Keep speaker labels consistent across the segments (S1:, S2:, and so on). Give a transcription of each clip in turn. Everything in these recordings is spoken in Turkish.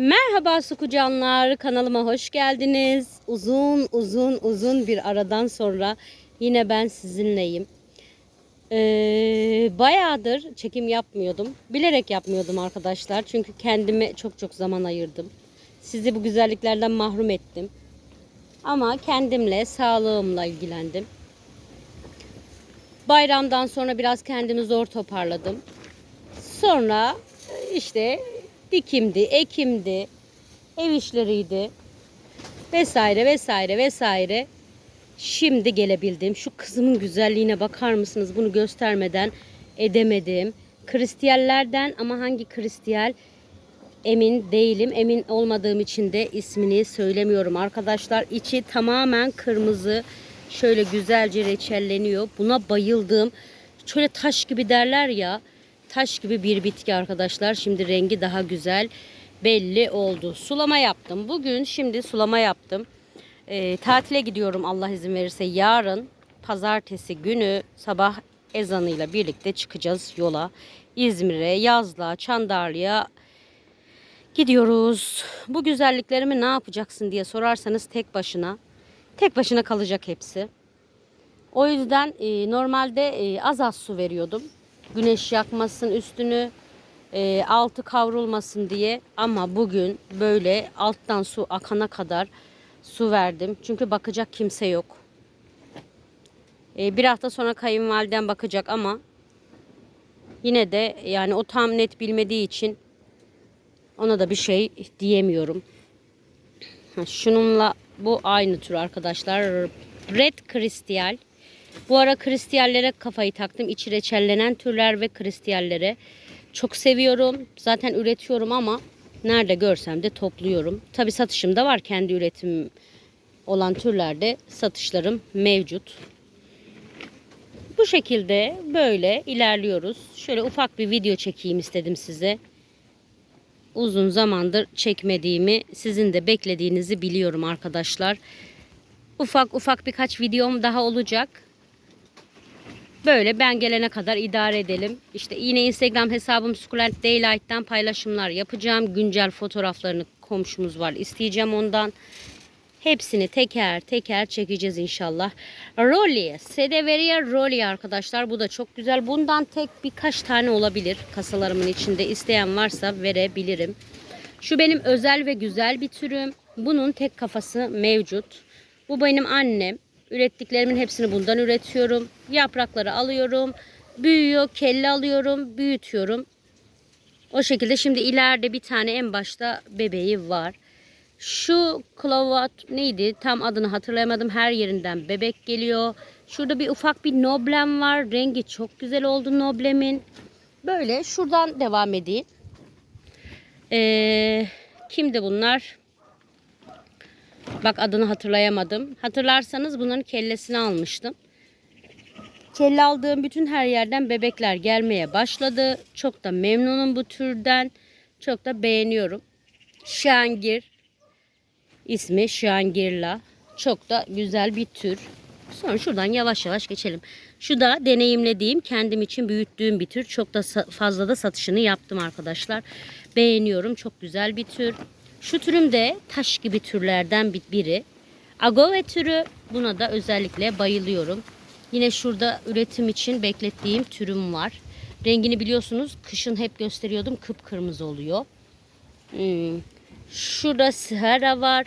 S1: Merhaba Sukucanlar kanalıma hoş geldiniz. Uzun uzun uzun bir aradan sonra yine ben sizinleyim. Ee, bayağıdır çekim yapmıyordum. Bilerek yapmıyordum arkadaşlar. Çünkü kendime çok çok zaman ayırdım. Sizi bu güzelliklerden mahrum ettim. Ama kendimle, sağlığımla ilgilendim. Bayramdan sonra biraz kendimi zor toparladım. Sonra işte dikimdi, ekimdi, ev işleriydi vesaire vesaire vesaire. Şimdi gelebildim. Şu kızımın güzelliğine bakar mısınız? Bunu göstermeden edemedim. Kristiyallerden ama hangi kristiyal emin değilim. Emin olmadığım için de ismini söylemiyorum arkadaşlar. İçi tamamen kırmızı. Şöyle güzelce reçelleniyor. Buna bayıldım. Şöyle taş gibi derler ya. Taş gibi bir bitki arkadaşlar. Şimdi rengi daha güzel belli oldu. Sulama yaptım. Bugün şimdi sulama yaptım. Ee, tatile gidiyorum Allah izin verirse. Yarın pazartesi günü sabah ezanıyla birlikte çıkacağız yola. İzmir'e, Yazlığa, Çandarlı'ya gidiyoruz. Bu güzelliklerimi ne yapacaksın diye sorarsanız tek başına. Tek başına kalacak hepsi. O yüzden e, normalde e, az az su veriyordum. Güneş yakmasın üstünü, e, altı kavrulmasın diye. Ama bugün böyle alttan su akana kadar su verdim. Çünkü bakacak kimse yok. E, bir hafta sonra kayınvaliden bakacak ama yine de yani o tam net bilmediği için ona da bir şey diyemiyorum. Şununla bu aynı tür arkadaşlar. Red Crystal. Bu ara kristiyallere kafayı taktım. İçi reçellenen türler ve kristiyallere. Çok seviyorum. Zaten üretiyorum ama nerede görsem de topluyorum. Tabi satışım da var. Kendi üretim olan türlerde satışlarım mevcut. Bu şekilde böyle ilerliyoruz. Şöyle ufak bir video çekeyim istedim size. Uzun zamandır çekmediğimi, sizin de beklediğinizi biliyorum arkadaşlar. Ufak ufak birkaç videom daha olacak. Böyle ben gelene kadar idare edelim. İşte yine Instagram hesabım Succulent Daylight'tan paylaşımlar yapacağım. Güncel fotoğraflarını komşumuz var. isteyeceğim ondan. Hepsini teker teker çekeceğiz inşallah. Rolly, Sedeveria Rolly arkadaşlar. Bu da çok güzel. Bundan tek birkaç tane olabilir kasalarımın içinde. isteyen varsa verebilirim. Şu benim özel ve güzel bir türüm. Bunun tek kafası mevcut. Bu benim annem. Ürettiklerimin hepsini bundan üretiyorum. Yaprakları alıyorum. Büyüyor, kelle alıyorum, büyütüyorum. O şekilde şimdi ileride bir tane en başta bebeği var. Şu klavat neydi? Tam adını hatırlayamadım. Her yerinden bebek geliyor. Şurada bir ufak bir noblem var. Rengi çok güzel oldu noblemin. Böyle şuradan devam edeyim. Ee, kimdi bunlar? Bak adını hatırlayamadım. Hatırlarsanız bunların kellesini almıştım. Kelle aldığım bütün her yerden bebekler gelmeye başladı. Çok da memnunum bu türden. Çok da beğeniyorum. Şangir ismi Şangirla. Çok da güzel bir tür. Sonra şuradan yavaş yavaş geçelim. Şu da deneyimlediğim, kendim için büyüttüğüm bir tür. Çok da fazla da satışını yaptım arkadaşlar. Beğeniyorum. Çok güzel bir tür. Şu türüm de taş gibi türlerden bir- biri. Agave türü buna da özellikle bayılıyorum. Yine şurada üretim için beklettiğim türüm var. Rengini biliyorsunuz kışın hep gösteriyordum kıpkırmızı oluyor. Hmm. Şurada Sahara var.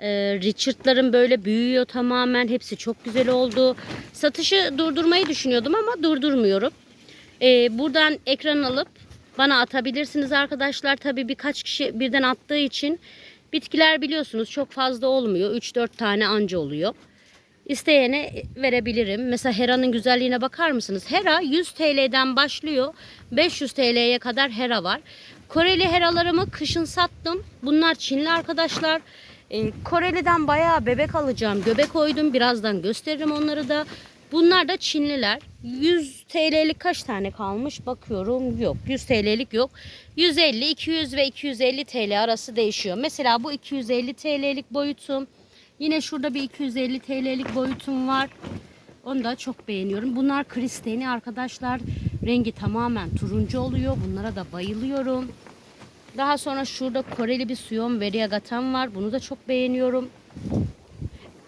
S1: Ee, Richard'ların böyle büyüyor tamamen. Hepsi çok güzel oldu. Satışı durdurmayı düşünüyordum ama durdurmuyorum. Ee, buradan ekran alıp bana atabilirsiniz arkadaşlar. Tabii birkaç kişi birden attığı için bitkiler biliyorsunuz çok fazla olmuyor. 3-4 tane anca oluyor. İsteyene verebilirim. Mesela Hera'nın güzelliğine bakar mısınız? Hera 100 TL'den başlıyor. 500 TL'ye kadar Hera var. Koreli Hera'larımı kışın sattım. Bunlar Çinli arkadaşlar. Ee, Koreli'den bayağı bebek alacağım. Göbek koydum. Birazdan gösteririm onları da. Bunlar da Çinliler. 100 TL'lik kaç tane kalmış bakıyorum. Yok 100 TL'lik yok. 150, 200 ve 250 TL arası değişiyor. Mesela bu 250 TL'lik boyutum. Yine şurada bir 250 TL'lik boyutum var. Onu da çok beğeniyorum. Bunlar kristeni arkadaşlar. Rengi tamamen turuncu oluyor. Bunlara da bayılıyorum. Daha sonra şurada Koreli bir suyon variegatam var. Bunu da çok beğeniyorum.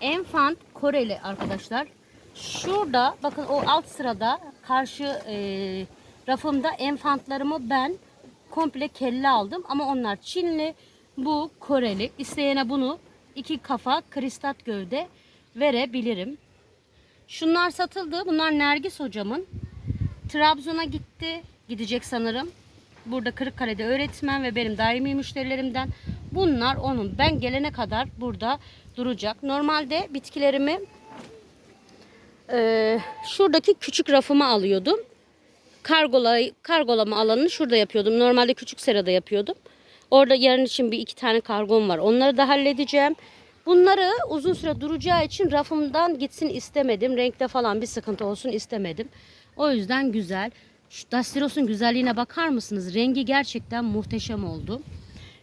S1: Enfant Koreli arkadaşlar. Şurada bakın o alt sırada karşı e, rafımda enfantlarımı ben komple kelle aldım. Ama onlar Çinli. Bu Koreli. İsteyene bunu iki kafa kristat gövde verebilirim. Şunlar satıldı. Bunlar Nergis hocamın. Trabzon'a gitti. Gidecek sanırım. Burada Kırıkkale'de öğretmen ve benim daimi müşterilerimden. Bunlar onun. Ben gelene kadar burada duracak. Normalde bitkilerimi e, şuradaki küçük rafıma alıyordum. Kargola, kargolama alanını şurada yapıyordum. Normalde küçük serada yapıyordum. Orada yarın için bir iki tane kargom var. Onları da halledeceğim. Bunları uzun süre duracağı için rafımdan gitsin istemedim. Renkte falan bir sıkıntı olsun istemedim. O yüzden güzel. Şu Dastiros'un güzelliğine bakar mısınız? Rengi gerçekten muhteşem oldu.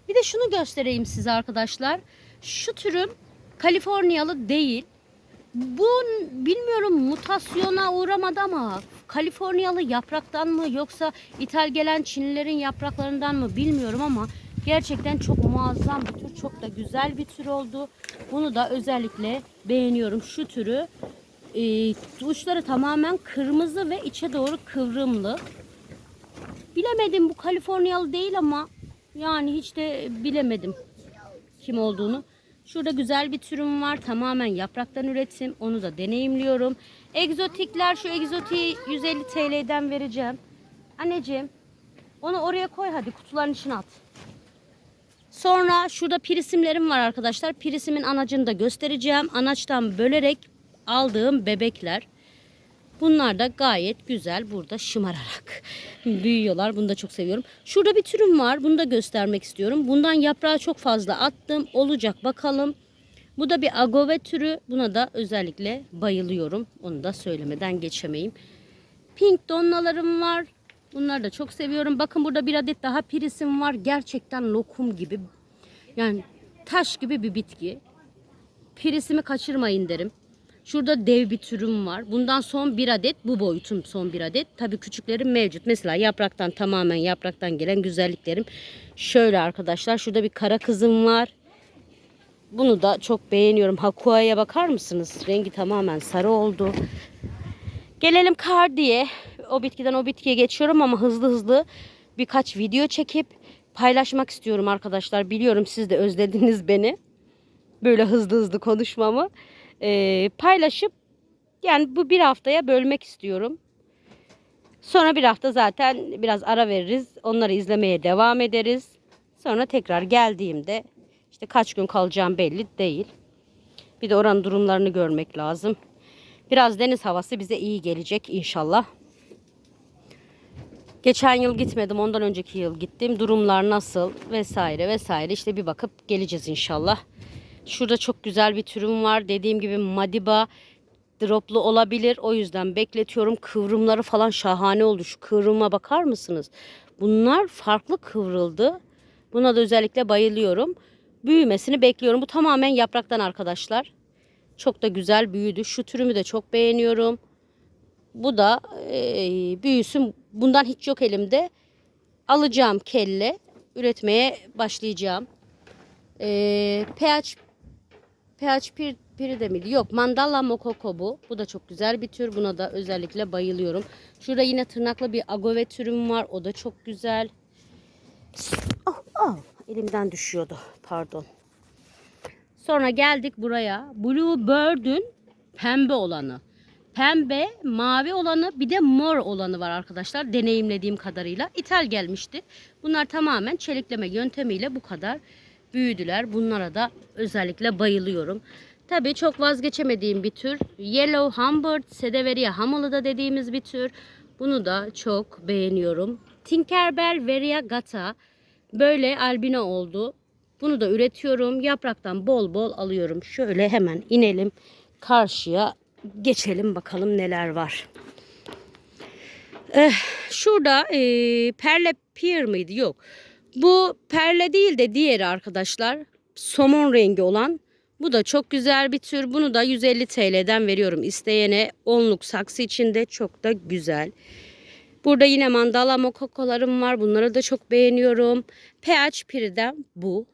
S1: Bir de şunu göstereyim size arkadaşlar. Şu türüm Kaliforniyalı değil. Bu bilmiyorum mutasyona uğramadı ama Kaliforniyalı yapraktan mı yoksa ithal gelen Çinlilerin yapraklarından mı bilmiyorum ama gerçekten çok muazzam bir tür. Çok da güzel bir tür oldu. Bunu da özellikle beğeniyorum. Şu türü e, uçları tamamen kırmızı ve içe doğru kıvrımlı. Bilemedim bu Kaliforniyalı değil ama yani hiç de bilemedim kim olduğunu. Şurada güzel bir türüm var. Tamamen yapraktan üretim. Onu da deneyimliyorum. Egzotikler şu egzotiği 150 TL'den vereceğim. Anneciğim onu oraya koy hadi kutuların içine at. Sonra şurada pirisimlerim var arkadaşlar. Pirisimin anacını da göstereceğim. Anaçtan bölerek aldığım bebekler. Bunlar da gayet güzel burada şımararak büyüyorlar. Bunu da çok seviyorum. Şurada bir türüm var. Bunu da göstermek istiyorum. Bundan yaprağı çok fazla attım. Olacak bakalım. Bu da bir agave türü. Buna da özellikle bayılıyorum. Onu da söylemeden geçemeyim. Pink donnalarım var. Bunları da çok seviyorum. Bakın burada bir adet daha pirisim var. Gerçekten lokum gibi. Yani taş gibi bir bitki. Pirisimi kaçırmayın derim. Şurada dev bir türüm var. Bundan son bir adet bu boyutun son bir adet. Tabii küçüklerim mevcut. Mesela yapraktan tamamen yapraktan gelen güzelliklerim. Şöyle arkadaşlar şurada bir kara kızım var. Bunu da çok beğeniyorum. Hakua'ya bakar mısınız? Rengi tamamen sarı oldu. Gelelim kardiye. O bitkiden o bitkiye geçiyorum ama hızlı hızlı birkaç video çekip paylaşmak istiyorum arkadaşlar. Biliyorum siz de özlediniz beni. Böyle hızlı hızlı konuşmamı e, paylaşıp yani bu bir haftaya bölmek istiyorum. Sonra bir hafta zaten biraz ara veririz. Onları izlemeye devam ederiz. Sonra tekrar geldiğimde işte kaç gün kalacağım belli değil. Bir de oranın durumlarını görmek lazım. Biraz deniz havası bize iyi gelecek inşallah. Geçen yıl gitmedim. Ondan önceki yıl gittim. Durumlar nasıl vesaire vesaire. İşte bir bakıp geleceğiz inşallah. Şurada çok güzel bir türüm var. Dediğim gibi Madiba droplu olabilir. O yüzden bekletiyorum. Kıvrımları falan şahane oldu. Şu kıvrıma bakar mısınız? Bunlar farklı kıvrıldı. Buna da özellikle bayılıyorum. Büyümesini bekliyorum. Bu tamamen yapraktan arkadaşlar. Çok da güzel büyüdü. Şu türümü de çok beğeniyorum. Bu da e, büyüsün. Bundan hiç yok elimde. Alacağım kelle. Üretmeye başlayacağım. E, pH PH pir, piri de miydi? Yok mandala mokoko bu. Bu da çok güzel bir tür. Buna da özellikle bayılıyorum. Şurada yine tırnaklı bir agave türüm var. O da çok güzel. Oh, oh. Elimden düşüyordu. Pardon. Sonra geldik buraya. Blue Bird'ün pembe olanı. Pembe, mavi olanı bir de mor olanı var arkadaşlar. Deneyimlediğim kadarıyla. İthal gelmişti. Bunlar tamamen çelikleme yöntemiyle bu kadar büyüdüler. Bunlara da özellikle bayılıyorum. Tabii çok vazgeçemediğim bir tür. Yellow Humbert, Sedeveria hamuluda dediğimiz bir tür. Bunu da çok beğeniyorum. Tinkerbell variegata böyle albino oldu. Bunu da üretiyorum. Yapraktan bol bol alıyorum. Şöyle hemen inelim karşıya geçelim bakalım neler var. Eh, şurada e, Perle Pier mıydı? Yok. Bu perle değil de diğeri arkadaşlar. Somon rengi olan. Bu da çok güzel bir tür. Bunu da 150 TL'den veriyorum isteyene. Onluk saksı içinde çok da güzel. Burada yine mandala mokokolarım var. Bunları da çok beğeniyorum. PH Piri'den bu.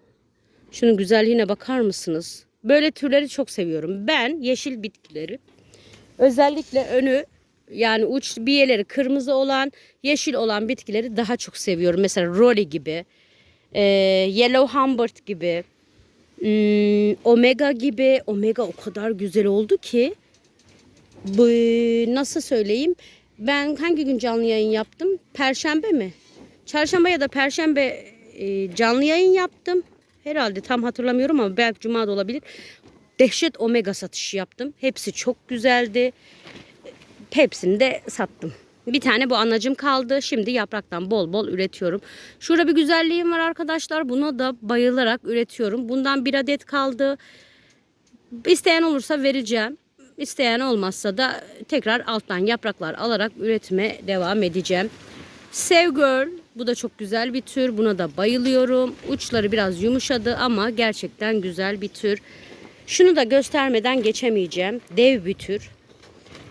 S1: Şunun güzelliğine bakar mısınız? Böyle türleri çok seviyorum. Ben yeşil bitkileri özellikle önü yani uç bir yerleri kırmızı olan yeşil olan bitkileri daha çok seviyorum. Mesela Rory gibi, e, Yellow Humbert gibi, hmm, Omega gibi. Omega o kadar güzel oldu ki bu nasıl söyleyeyim? Ben hangi gün canlı yayın yaptım? Perşembe mi? Çarşamba ya da perşembe e, canlı yayın yaptım. Herhalde tam hatırlamıyorum ama belki cuma da olabilir. Dehşet omega satışı yaptım. Hepsi çok güzeldi. Hepsini de sattım. Bir tane bu anacım kaldı. Şimdi yapraktan bol bol üretiyorum. Şurada bir güzelliğim var arkadaşlar. Buna da bayılarak üretiyorum. Bundan bir adet kaldı. İsteyen olursa vereceğim. İsteyen olmazsa da tekrar alttan yapraklar alarak üretime devam edeceğim. Sevgirl bu da çok güzel bir tür. Buna da bayılıyorum. Uçları biraz yumuşadı ama gerçekten güzel bir tür. Şunu da göstermeden geçemeyeceğim. Dev bir tür.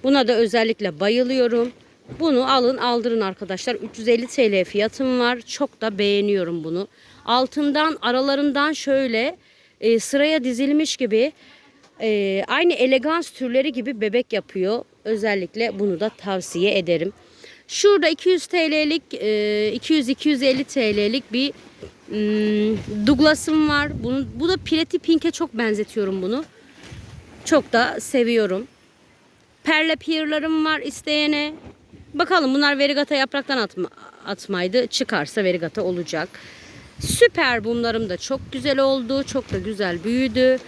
S1: Buna da özellikle bayılıyorum. Bunu alın aldırın arkadaşlar. 350 TL fiyatım var. Çok da beğeniyorum bunu. Altından aralarından şöyle e, sıraya dizilmiş gibi e, aynı elegans türleri gibi bebek yapıyor. Özellikle bunu da tavsiye ederim. Şurada 200 TL'lik e, 200-250 TL'lik bir hmm, Douglas'ım var. Bunu, bu da Pireti Pink'e çok benzetiyorum bunu. Çok da seviyorum. Perle pierlarım var isteyene. Bakalım bunlar verigata yapraktan atma, atmaydı. Çıkarsa verigata olacak. Süper bunlarım da çok güzel oldu. Çok da güzel büyüdü.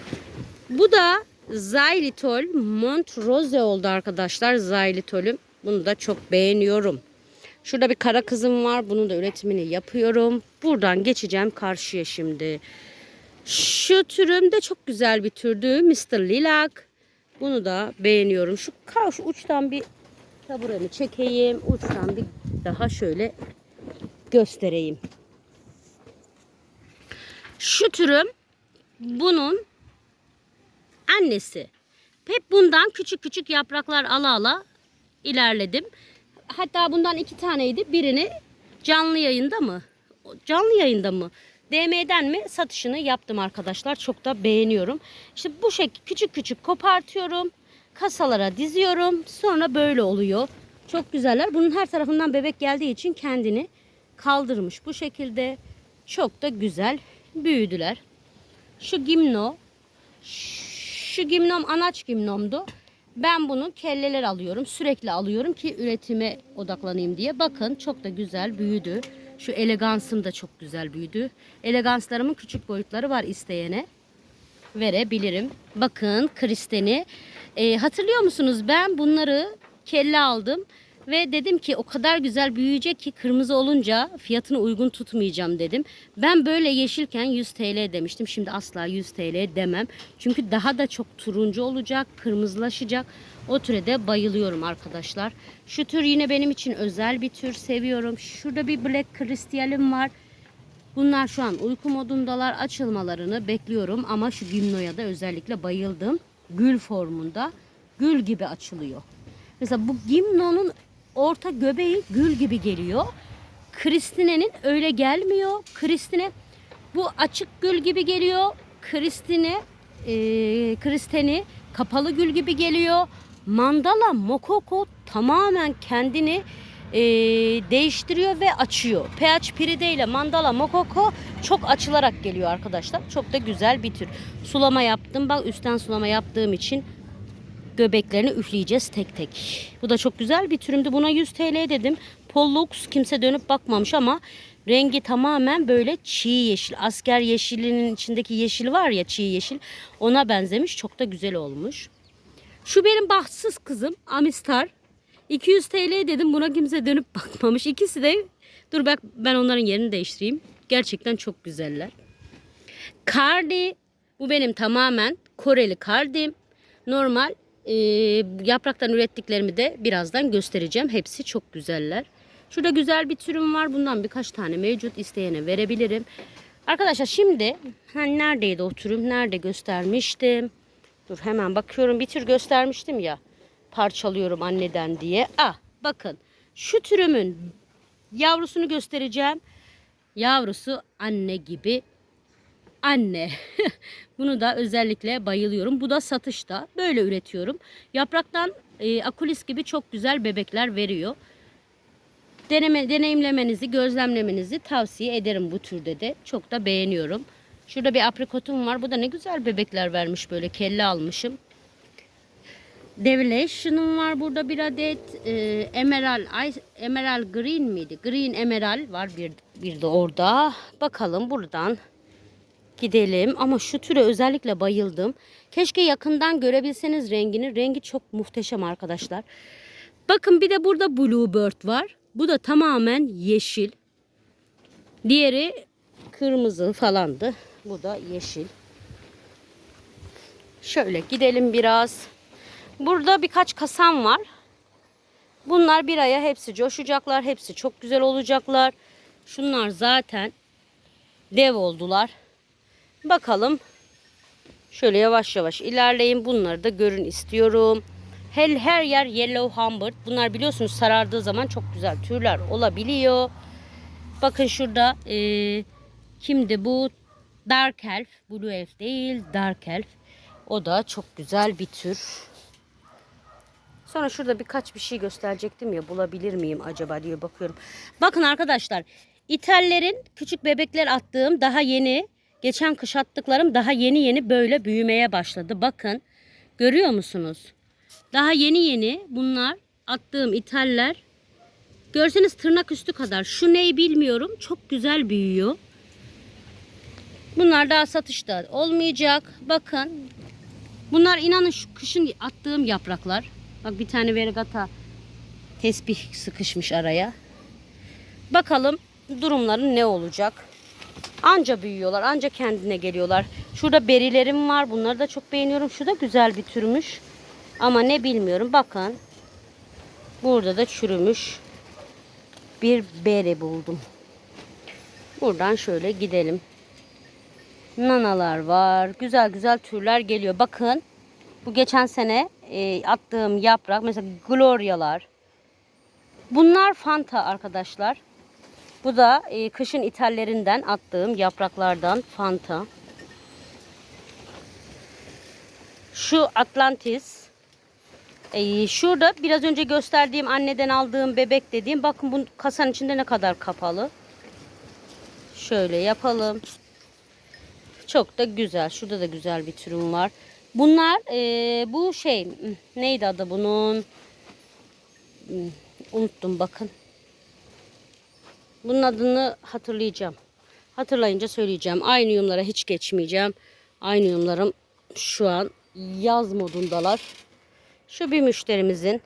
S1: Bu da Xylitol Montrose oldu arkadaşlar. Xylitol'üm. Bunu da çok beğeniyorum. Şurada bir kara kızım var. Bunun da üretimini yapıyorum. Buradan geçeceğim karşıya şimdi. Şu türüm de çok güzel bir türdü. Mr. Lilac. Bunu da beğeniyorum. Şu karşı uçtan bir taburemi çekeyim. Uçtan bir daha şöyle göstereyim. Şu türüm bunun annesi. Hep bundan küçük küçük yapraklar ala ala ilerledim. Hatta bundan iki taneydi. Birini canlı yayında mı? Canlı yayında mı? DM'den mi satışını yaptım arkadaşlar. Çok da beğeniyorum. İşte bu şekilde küçük küçük kopartıyorum. Kasalara diziyorum. Sonra böyle oluyor. Çok güzeller. Bunun her tarafından bebek geldiği için kendini kaldırmış. Bu şekilde çok da güzel büyüdüler. Şu gimno. Şu gimnom anaç gimnomdu. Ben bunu kelleler alıyorum. Sürekli alıyorum ki üretime odaklanayım diye. Bakın çok da güzel büyüdü. Şu elegansım da çok güzel büyüdü. Eleganslarımın küçük boyutları var isteyene. Verebilirim. Bakın kristeni. Ee, hatırlıyor musunuz? Ben bunları kelle aldım. Ve dedim ki o kadar güzel büyüyecek ki kırmızı olunca fiyatını uygun tutmayacağım dedim. Ben böyle yeşilken 100 TL demiştim. Şimdi asla 100 TL demem. Çünkü daha da çok turuncu olacak, kırmızılaşacak. O türe bayılıyorum arkadaşlar. Şu tür yine benim için özel bir tür seviyorum. Şurada bir Black Crystal'im var. Bunlar şu an uyku modundalar. Açılmalarını bekliyorum ama şu gimnoya da özellikle bayıldım. Gül formunda. Gül gibi açılıyor. Mesela bu gimnonun orta göbeği gül gibi geliyor. Kristine'nin öyle gelmiyor. Kristine bu açık gül gibi geliyor. Kristine e, kapalı gül gibi geliyor. Mandala Mokoko tamamen kendini e, değiştiriyor ve açıyor. PH Piride ile Mandala Mokoko çok açılarak geliyor arkadaşlar. Çok da güzel bir tür. Sulama yaptım. Bak üstten sulama yaptığım için göbeklerini üfleyeceğiz tek tek. Bu da çok güzel bir türümdü. Buna 100 TL dedim. Pollux kimse dönüp bakmamış ama rengi tamamen böyle çiğ yeşil. Asker yeşilinin içindeki yeşil var ya çiğ yeşil. Ona benzemiş. Çok da güzel olmuş. Şu benim bahtsız kızım Amistar. 200 TL dedim buna kimse dönüp bakmamış. İkisi de dur bak ben onların yerini değiştireyim. Gerçekten çok güzeller. Kardi bu benim tamamen Koreli kardim. Normal e, yapraktan ürettiklerimi de birazdan göstereceğim. Hepsi çok güzeller. Şurada güzel bir türüm var. Bundan birkaç tane mevcut isteyene verebilirim. Arkadaşlar şimdi hani neredeydi o türüm? Nerede göstermiştim? Dur hemen bakıyorum. Bir tür göstermiştim ya. Parçalıyorum anneden diye. Ah bakın. Şu türümün yavrusunu göstereceğim. Yavrusu anne gibi anne. Bunu da özellikle bayılıyorum. Bu da satışta. Böyle üretiyorum. Yapraktan e, akulis gibi çok güzel bebekler veriyor. Deneme, deneyimlemenizi, gözlemlemenizi tavsiye ederim bu türde de. Çok da beğeniyorum. Şurada bir aprikotum var. Bu da ne güzel bebekler vermiş böyle. Kelle almışım. Devlation'um var burada bir adet. E, Emerald, Emerald Green miydi? Green Emerald var bir, bir de orada. Bakalım buradan gidelim. Ama şu türe özellikle bayıldım. Keşke yakından görebilseniz rengini. Rengi çok muhteşem arkadaşlar. Bakın bir de burada Bluebird var. Bu da tamamen yeşil. Diğeri kırmızı falandı. Bu da yeşil. Şöyle gidelim biraz. Burada birkaç kasam var. Bunlar bir aya hepsi coşacaklar. Hepsi çok güzel olacaklar. Şunlar zaten dev oldular. Bakalım. Şöyle yavaş yavaş ilerleyin. Bunları da görün istiyorum. Her, her yer yellow humbert. Bunlar biliyorsunuz sarardığı zaman çok güzel türler olabiliyor. Bakın şurada eee, kimdi bu? Dark Elf. Blue Elf değil. Dark Elf. O da çok güzel bir tür. Sonra şurada birkaç bir şey gösterecektim ya bulabilir miyim acaba diye bakıyorum. Bakın arkadaşlar İtallerin küçük bebekler attığım daha yeni geçen kış attıklarım daha yeni yeni böyle büyümeye başladı. Bakın görüyor musunuz? Daha yeni yeni bunlar attığım İtaller görseniz tırnak üstü kadar. Şu neyi bilmiyorum çok güzel büyüyor. Bunlar daha satışta olmayacak. Bakın Bunlar inanın şu kışın attığım yapraklar. Bak bir tane vergata tesbih sıkışmış araya. Bakalım durumları ne olacak. Anca büyüyorlar, anca kendine geliyorlar. Şurada berilerim var. Bunları da çok beğeniyorum. Şu da güzel bir türmüş. Ama ne bilmiyorum. Bakın. Burada da çürümüş bir beri buldum. Buradan şöyle gidelim. Nanalar var. Güzel güzel türler geliyor. Bakın bu geçen sene e, attığım yaprak mesela Gloria'lar. Bunlar Fanta arkadaşlar. Bu da e, kışın ithallerinden attığım yapraklardan Fanta. Şu Atlantis. E, şurada biraz önce gösterdiğim anneden aldığım bebek dediğim. Bakın bu kasanın içinde ne kadar kapalı. Şöyle yapalım. Çok da güzel. Şurada da güzel bir türüm var. Bunlar e, bu şey neydi adı bunun? Hmm, Unuttum bakın. Bunun adını hatırlayacağım. Hatırlayınca söyleyeceğim. Aynı yumlara hiç geçmeyeceğim. Aynı yumlarım şu an yaz modundalar. Şu bir müşterimizin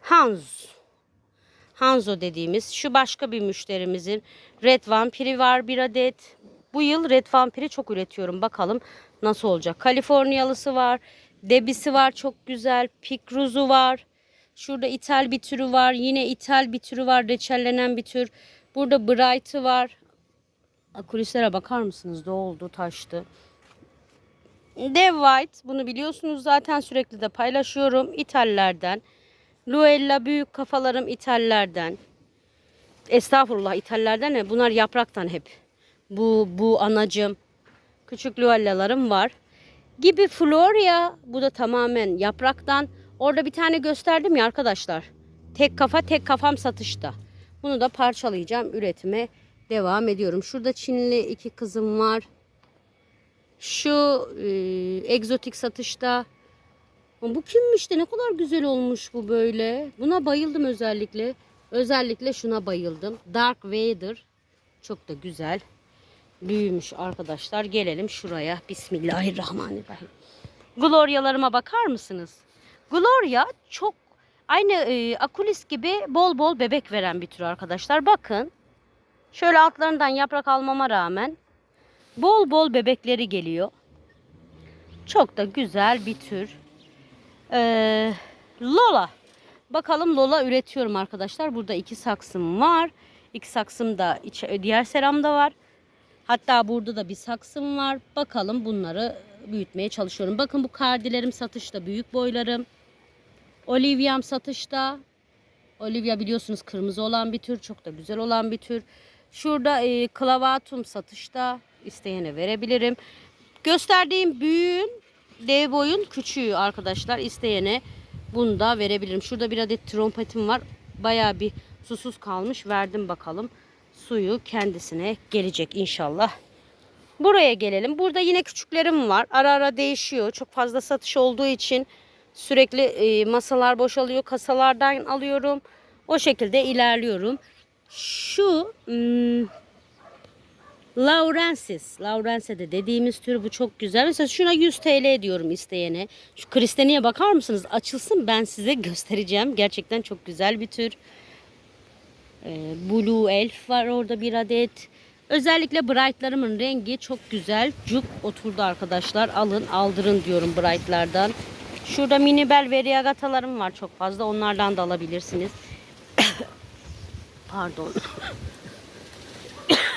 S1: Hans Hanzo dediğimiz şu başka bir müşterimizin Red Vampiri var bir adet. Bu yıl Red Vampiri çok üretiyorum. Bakalım nasıl olacak. Kaliforniyalısı var. Debisi var çok güzel. Pikruzu var. Şurada ithal bir türü var. Yine ithal bir türü var. Reçellenen bir tür. Burada Bright'ı var. Kulislere bakar mısınız? Doldu, taştı. Dev White. Bunu biliyorsunuz zaten sürekli de paylaşıyorum. İthallerden. Luella büyük kafalarım İthallerden. Estağfurullah İthallerden ne? Bunlar yapraktan hep. Bu, bu anacım. Küçük luallalarım var. Gibi Floria. Bu da tamamen yapraktan. Orada bir tane gösterdim ya arkadaşlar. Tek kafa tek kafam satışta. Bunu da parçalayacağım. Üretime devam ediyorum. Şurada Çinli iki kızım var. Şu e, egzotik satışta. Bu kimmiş de ne kadar güzel olmuş bu böyle. Buna bayıldım özellikle. Özellikle şuna bayıldım. Dark Vader. Çok da güzel. Büyümüş arkadaşlar. Gelelim şuraya. Bismillahirrahmanirrahim. Gloria'larıma bakar mısınız? Gloria çok aynı e, Akulis gibi bol bol bebek veren bir tür arkadaşlar. Bakın. Şöyle altlarından yaprak almama rağmen bol bol bebekleri geliyor. Çok da güzel bir tür. Ee, Lola. Bakalım Lola üretiyorum arkadaşlar. Burada iki saksım var. İki saksım da içe, diğer seramda var. Hatta burada da bir saksım var. Bakalım bunları büyütmeye çalışıyorum. Bakın bu kardilerim satışta. Büyük boylarım. Olivia'm satışta. Olivia biliyorsunuz kırmızı olan bir tür. Çok da güzel olan bir tür. Şurada e, klavatum satışta. isteyene verebilirim. Gösterdiğim büyüğün dev boyun küçüğü arkadaşlar. isteyene bunu da verebilirim. Şurada bir adet trompetim var. Baya bir susuz kalmış. Verdim bakalım. Suyu kendisine gelecek inşallah. Buraya gelelim. Burada yine küçüklerim var. Ara ara değişiyor. Çok fazla satış olduğu için sürekli e, masalar boşalıyor. Kasalardan alıyorum. O şekilde ilerliyorum. Şu hmm, Laurensis. Laurense'de dediğimiz tür bu çok güzel. Mesela şuna 100 TL diyorum isteyene. Şu kristeniye bakar mısınız? Açılsın ben size göstereceğim. Gerçekten çok güzel bir tür. Ee, Blue Elf var orada bir adet. Özellikle Bright'larımın rengi çok güzel. Cuk oturdu arkadaşlar. Alın aldırın diyorum Bright'lardan. Şurada mini bel variegatalarım var çok fazla. Onlardan da alabilirsiniz. Pardon.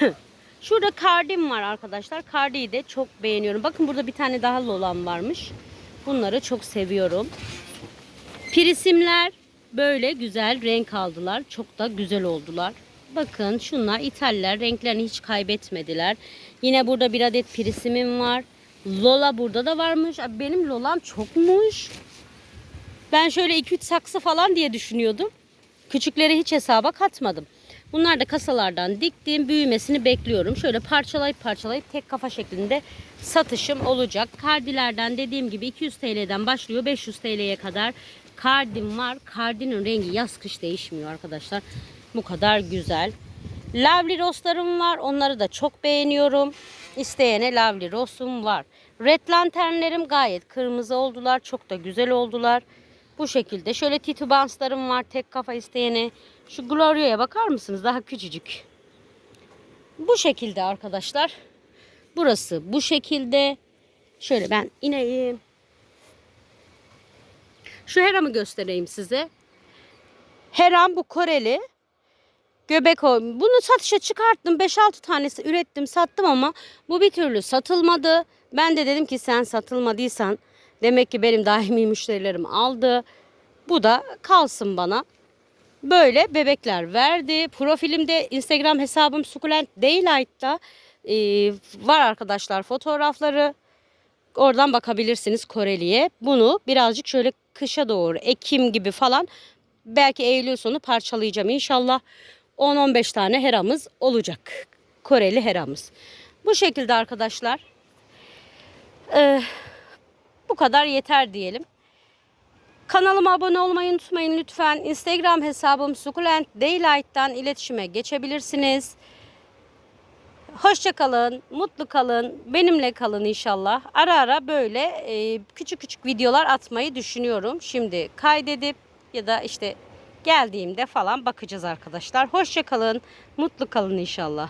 S1: Şurada kardim var arkadaşlar. Kardiyi de çok beğeniyorum. Bakın burada bir tane daha lolam varmış. Bunları çok seviyorum. Prisimler böyle güzel renk aldılar. Çok da güzel oldular. Bakın şunlar İtalyalar renklerini hiç kaybetmediler. Yine burada bir adet prisimim var. Lola burada da varmış. Benim Lolam çokmuş. Ben şöyle 2-3 saksı falan diye düşünüyordum. Küçükleri hiç hesaba katmadım. Bunlar da kasalardan diktim. Büyümesini bekliyorum. Şöyle parçalayıp parçalayıp tek kafa şeklinde satışım olacak. Kardilerden dediğim gibi 200 TL'den başlıyor. 500 TL'ye kadar kardim var. Kardinin rengi yaz kış değişmiyor arkadaşlar. Bu kadar güzel. Lovely Rose'larım var. Onları da çok beğeniyorum. İsteyene Lovely Rose'um var. Red lanternlerim gayet kırmızı oldular. Çok da güzel oldular. Bu şekilde. Şöyle titubanslarım var. Tek kafa isteyene. Şu Gloria'ya bakar mısınız? Daha küçücük. Bu şekilde arkadaşlar. Burası bu şekilde. Şöyle ben ineyim. Şu heramı göstereyim size. Heram bu Koreli. Göbek o. Bunu satışa çıkarttım. 5-6 tanesi ürettim sattım ama bu bir türlü satılmadı. Ben de dedim ki sen satılmadıysan demek ki benim daimi müşterilerim aldı. Bu da kalsın bana. Böyle bebekler verdi. Profilimde Instagram hesabım Sukulent Daylight'ta e, var arkadaşlar fotoğrafları. Oradan bakabilirsiniz Koreli'ye. Bunu birazcık şöyle kışa doğru Ekim gibi falan belki Eylül sonu parçalayacağım inşallah. 10-15 tane heramız olacak. Koreli heramız. Bu şekilde arkadaşlar. Ee, bu kadar yeter diyelim. Kanalıma abone olmayı unutmayın lütfen. Instagram hesabım Sukulent Daylight'tan iletişime geçebilirsiniz. Hoşça kalın, mutlu kalın, benimle kalın inşallah. Ara ara böyle e, küçük küçük videolar atmayı düşünüyorum. Şimdi kaydedip ya da işte geldiğimde falan bakacağız arkadaşlar. Hoşça kalın, mutlu kalın inşallah.